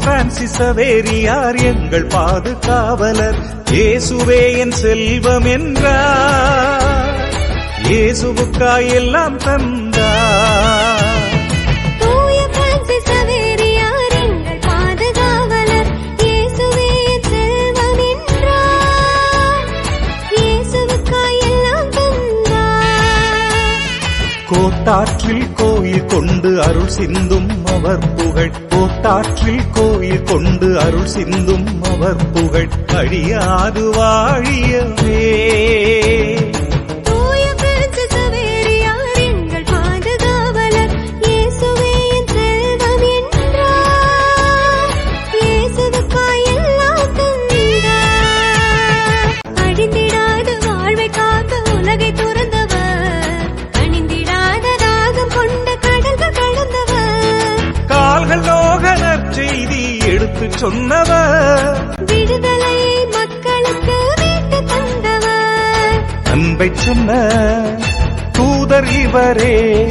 Francis அவேரியார் எங்கள் பாதுகாவலர். இயேசுவே என் செல்வம் என்றார். இயேசுவுக்காய் எல்லாம் தந்தார். கோட்டாற்றில் கோயில் கொண்டு அருள் சிந்தும் அவர் புகழ். கோட்டாற்றில் கோயில் கொண்டு அருள் சிந்தும் அவர் புகழ். அழியாது வாழியவே எடுத்துச் சொன்னவர். விடுதலையை மக்களுக்கு மீட்டு தந்தவர். அன்பை சொன்ன தூதர் இவரே.